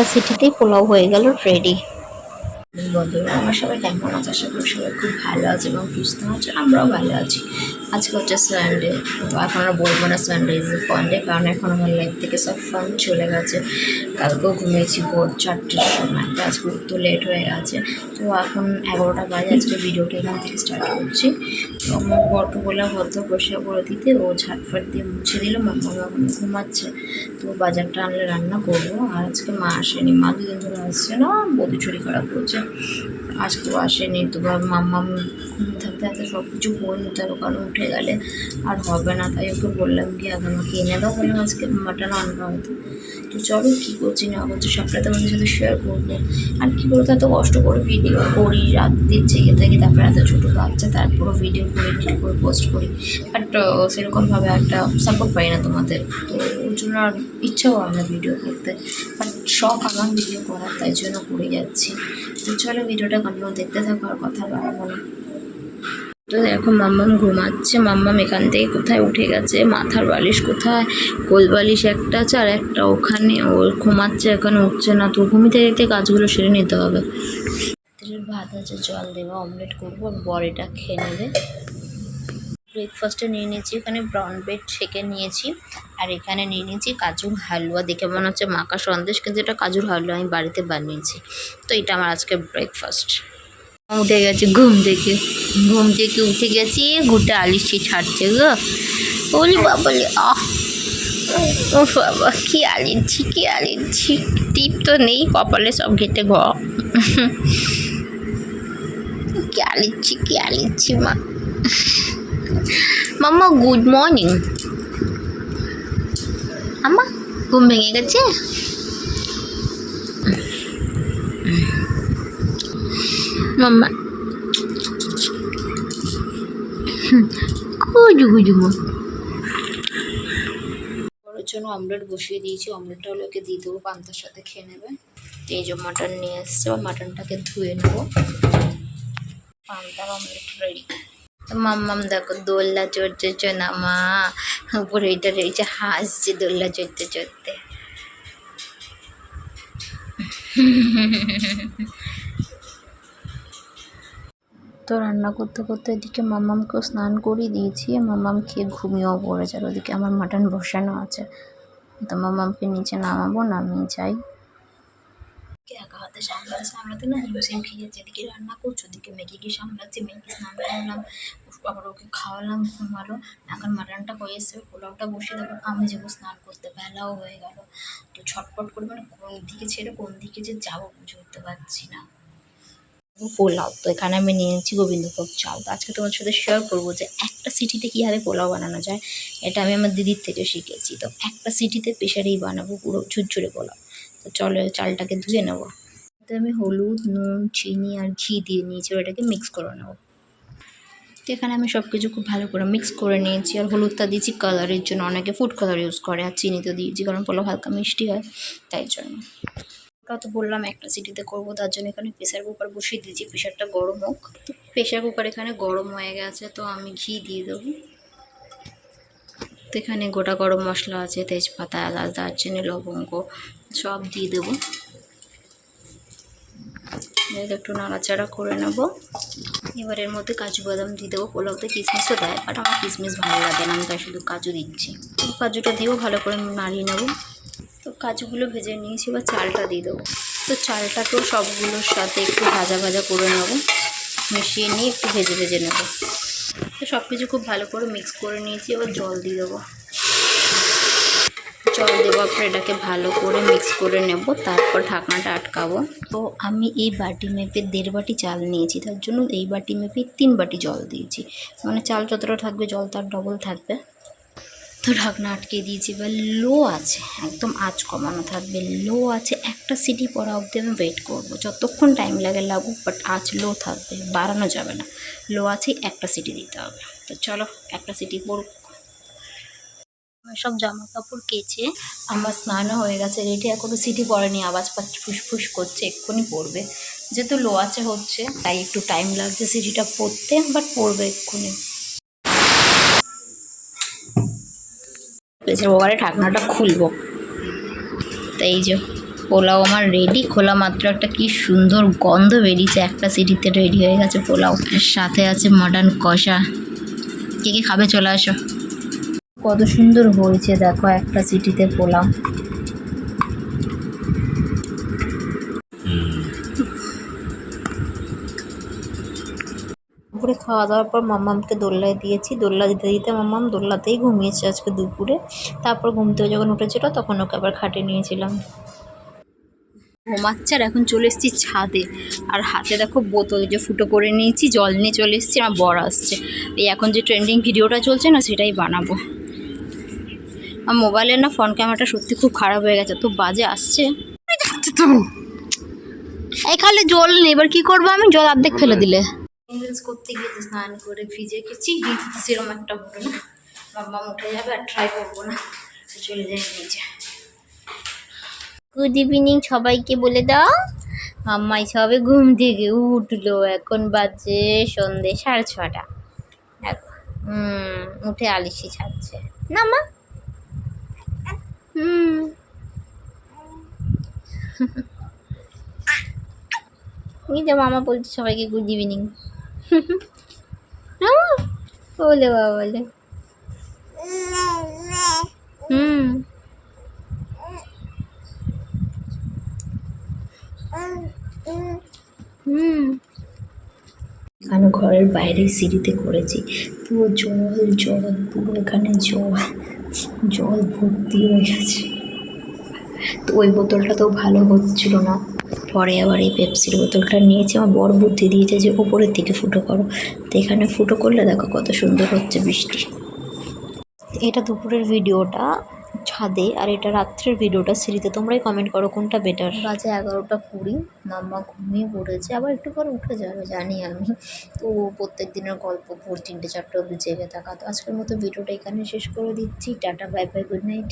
একটা সিটিতেই পোলাও হয়ে গেল রেডি বন্ধুরা, আমার সবাই কেমন আছে? আশা করি সবাই খুব ভালো আছে এবং সুস্থ আছে, আমরাও ভালো আছি। আজকে হচ্ছে সানডে তো এখন আমরা বলব না সানডে ইজ ফান্ডে কারণ এখন আমার লাইফ থেকে সব ফান চলে গেছে। কালকেও ঘুমিয়েছি ভোর চারটের সময়, তো আজকে তো লেট হয়ে গেছে। তো এখন এগারোটা বাজে, আজকে ভিডিওটা এখান থেকে স্টার্ট করছি। তো আমার বরকে বলে ভদ্র বসে করে দিতে, ও ঝাটফাট দিয়ে মুছে দিল, মাম্মা এখন ঘুমাচ্ছে। তো বাজারটা আনলে রান্না করব, আর আজকে মা আসেনি, মা দুদিন ধরে আসছে না, বদি চুরি খারাপ করছে। আজকেও আসেনি তো মাম্মাম থাকতে থাকতে সব কিছু করে নিতে হবে কারণ উঠে গেলে আর হবে না, তাই ওকে বললাম কি আমাকে এনে দাও, বললাম আজকে মাটন আনব হয়তো তো চলো কী করছি না করছি সবটা তোমাদের সাথে শেয়ার করব। আর কী বলতো, এত কষ্ট করে ভিডিও করি, রাত দিন জেগে থাকি তারপরে এত ছোটো বাচ্চা, তারপরও ভিডিও করে এডিট করে পোস্ট করি। বাট সেরকমভাবে একটা সাপোর্ট পাই না তোমাদের। তো ওর জন্য আর ইচ্ছাও হয় না ভিডিও করতে। বাট শখ আমার ভিডিও করার, তাই জন্য করে যাচ্ছি। তো চলো ভিডিওটা কন্টিনিউ দেখতে থাকো আর কথা বাড়াবো না। তো দেখো মাম্মাম ঘুমাচ্ছে। মাম্মাম এখান থেকে কোথায় উঠে গেছে? মাথার বালিশ কোথায়? কোল বালিশ একটা আছে আর একটা ওখানে। ও ঘুমাচ্ছে, এখানে উঠছে না। তো ঘুমিতে দেখতে কাজগুলো সেরে নিতে হবে। ভাত আছে, জল দেওয়া অমলেট করব আর বড়িটা খেয়ে নেবে। ব্রেকফাস্টে নিয়ে নিয়েছি, এখানে ব্রাউন ব্রেড ছেঁকে নিয়েছি। আর এখানে নিয়ে নিয়েছি কাজুর হালুয়া। দেখে মনে হচ্ছে মাখা সন্দেশ, কিন্তু এটা কাজুর হালুয়া আমি বাড়িতে বানিয়েছি। তো এটা আমার আজকে ব্রেকফাস্ট উঠে গেছে, ঘুম থেকে। ঘুম থেকে উঠে গেছি, গোটা আলিশি ছাড়ছে গো। বলি বাবলি আহ। ও বাবা, কি আলিনছি কি আলিনছি টিপ তো নেই, কপালে সব ঘেটে ঘ। কি আলিনছি কি আলিনছি মা। মাম্মা গুড মর্নিং আম্মা, ঘুম ভেঙে গেছে? মাম্মা কুজু মা ওর জন্য অমলেট বসিয়ে দিয়েছি। অমলেটটা হলো ওকে দিয়ে দেবো, পান্তার সাথে খেয়ে নেবে। এই যে মাটন নিয়ে এসছে মাটনটাকে ধুয়ে নেব। পান্তার অমলেট রেডি মাম্মাম দেখো দোল্লা চড়তে না, মা। উপরে এটা রয়েছে, হাসছে দোল্লা চড়তে চড়তে। তো রান্না করতে করতে এদিকে মাম্মামকেও স্নান করিয়ে দিয়েছি। মাম্মাম খেয়ে ঘুমিয়েও পড়েছে আর ওদিকে আমার মাটন বসানো আছে। তো মাম্মামকে নিচে নামাবো, নামিয়ে যাই। হাতে সামলাতে না রান্না করছ, ওদিকে মেয়েকে স্নান আবার ওকে খাওয়ালাম এখন মাটনটা হয়ে পোলাওটা আমি যাব স্নান করতে, বেলাও হয়ে গেল। তো ছটপট করে মানে কোন দিকে ছেড়ে কোন দিকে যে যাব বুঝে উঠতে পারছি না। পোলাও। তো এখানে আমি নিয়ে নিয়েছি গোবিন্দভোগ চাল। তো আজকে তোমার সাথে শেয়ার করব যে একটা সিটিতে কীভাবে পোলাও বানানো যায়, এটা আমি আমার দিদির থেকে শিখেছি। তো একটা সিটিতে প্রেশারেই বানাবো পুরো ঝুরঝুরে পোলাও। তো চলো চালটাকে ধুয়ে নেব। তো আমি হলুদ, নুন, চিনি আর ঘি দিয়ে নিয়েছি এটাকে মিক্স করে নেব। তো এখানে আমি সব কিছু খুব ভালো করে মিক্স করে নিয়েছি। আর হলুদটা দিয়েছি কালারের জন্য। অনেকে ফুড কালার ইউজ করে, আর চিনি তো দিয়েছি, কারণ পোলাও হালকা মিষ্টি হয়, তাই জন্য। তো বললাম, একটা সিটিতে করব, তার জন্য এখানে প্রেশার কুকার বসিয়ে দিয়েছি প্রেশারটা গরম হোক। প্রেশার কুকার এখানে গরম হয়ে গেছে, তো আমি ঘি দিয়ে দেবো। তো এখানে গোটা গরম মশলা আছে, তেজপাতা, এলাচ, দারচিনি, লবঙ্গ, সব দিয়ে দেবো। একটু নাড়াচাড়া করে নেব। এবার এর মধ্যে কাজু বাদাম দিয়ে দেবো পোলাওতে কিশমিশও দেয় বাট আমার কিশমিশ ভালো লাগে না, আমি তাই শুধু কাজু দিচ্ছি। কাজুটা দিয়েও ভালো করে নাড়িয়ে নেব। কাজুগুলো ভেজে নিয়েছি, এবার চালটা দিয়ে দেবো। তো চালটাকেও সবগুলোর সাথে একটু ভাজা ভাজা করে নেব। মিশিয়ে নিয়ে একটু ভেজে ভেজে নেব। তো সব কিছু খুব ভালো করে মিক্স করে নিয়েছি, এবার জল দিয়ে দেবো। জল দেওয়ার পর এটাকে ভালো করে মিক্স করে নেব, তারপর ঢাকনাটা আটকাবো। তো আমি এই বাটি মেপে দেড় বাটি চাল নিয়েছি, তার জন্য এই বাটি মেপে তিন বাটি জল দিয়েছি। মানে চাল যতটা থাকবে, জল তার ডবল থাকবে। তো ঢাকনা আটকে দিয়েছি। এবার লো আছে, একদম আঁচ কমানো থাকবে। লো আছে, একটা সিটি পড়া অবধি আমি ওয়েট করব। যতক্ষণ টাইম লাগে লাগুক বাট আঁচ লো থাকবে, বাড়ানো যাবে না। লো আছে, একটা সিটি দিতে হবে। তো চলো, একটা সিটি পড়ুক। সব জামা কাপড় কেচে আমার স্নানও হয়ে গেছে রেডি এখনও সিটি পড়েনি, আওয়াজ পাচ্ছি, ফুসফুস করছে, এক্ষুনি পড়বে। যেহেতু লো আছে হচ্ছে, তাই একটু টাইম লাগছে সিটিটা পড়তে বাট পড়বে এক্ষুনি। প্রেসার কুকারে ঢাকনাটা খুলবো। তাই এই যে পোলাও আমার রেডি খোলা মাত্র একটা কি সুন্দর গন্ধ বেরিয়েছে, একটা সিটিতে রেডি হয়ে গেছে পোলাও। সাথে আছে মডার্ন কষা। কে কে খাবে চলে আসো। কত সুন্দর হয়েছে দেখো একটা সিটিতে পোলাও। দুপুরে খাওয়া দাওয়ার পর মাম্মামকে দোল্লায় দিয়েছি। দোল্লা দিতে দিতে মাম্মাম দোল্লাতেই ঘুমিয়েছে আজকে দুপুরে। তারপর ঘুম থেকে যখন উঠেছিল তখন ওকে আবার খাটে নিয়েছিলাম। ঘুমাচ্ছে আর এখন চলে এসেছি ছাদে। আর হাতে দেখো বোতল যে ফুটো করে নিয়েছি জল নিয়ে চলে এসেছি আমার বর আসছে। এই এখন যে ট্রেন্ডিং ভিডিওটা চলছে না সেটাই বানাবো। আর মোবাইলের না ফ্রন্ট ক্যামেরাটা সত্যি খুব খারাপ হয়ে গেছে। তো বাজে আসছে। এই খালে জল নেই এবার কী করব আমি? জল অর্ধেক ফেলে দিলে। রিলস করতে গিয়ে তো স্নান করে ভিজে গেছি সেরকম একটা ঘটনা। বাবা উঠে যাবে আর ট্রাই করব না। চলে যাই নিচে। গুড ইভিনিং সবাইকে বলে দাও। মাম্মাই সবে ঘুম থেকে উঠল, এখন বাজে সন্ধে সাড়ে ছটা। হুম, উঠে আলিশি ছাড়ছে। না, মা। হুম। যে মামা বলছে সবাইকে গুড ইভিনিং বলে, বাবা, বলে। হুম। হুম। আমি ঘরের বাইরে সিঁড়িতে করেছি। পুরো জল জল, পুরো এখানে জল জল ভর্তি হয়ে গেছে। তো ওই বোতলটা তো ভালো হচ্ছিল না। পরে আবার এই পেপসির বোতলটা নিয়েছি। আমার বড় বুদ্ধি দিয়েছে যে ওপরের দিকে ফুটো করো। তো এখানে ফুটো করলে দেখো কত সুন্দর হচ্ছে বৃষ্টি এটা দুপুরের ভিডিওটা ছাদে আর এটা রাত্রের ভিডিওটা সিঁড়িতে। তোমরাই কমেন্ট করো কোনটা বেটার বাজে এগারোটা কুড়ি, মাম্মা ঘুমিয়ে পড়েছে। আবার একটু পর উঠে যাবে, জানি আমি। তো প্রত্যেক দিনের গল্প ভোর তিনটে, চারটে অবধি জেগে থাকা। তো আজকের মতো ভিডিওটা এখানে শেষ করে দিচ্ছি। Tata bye bye good night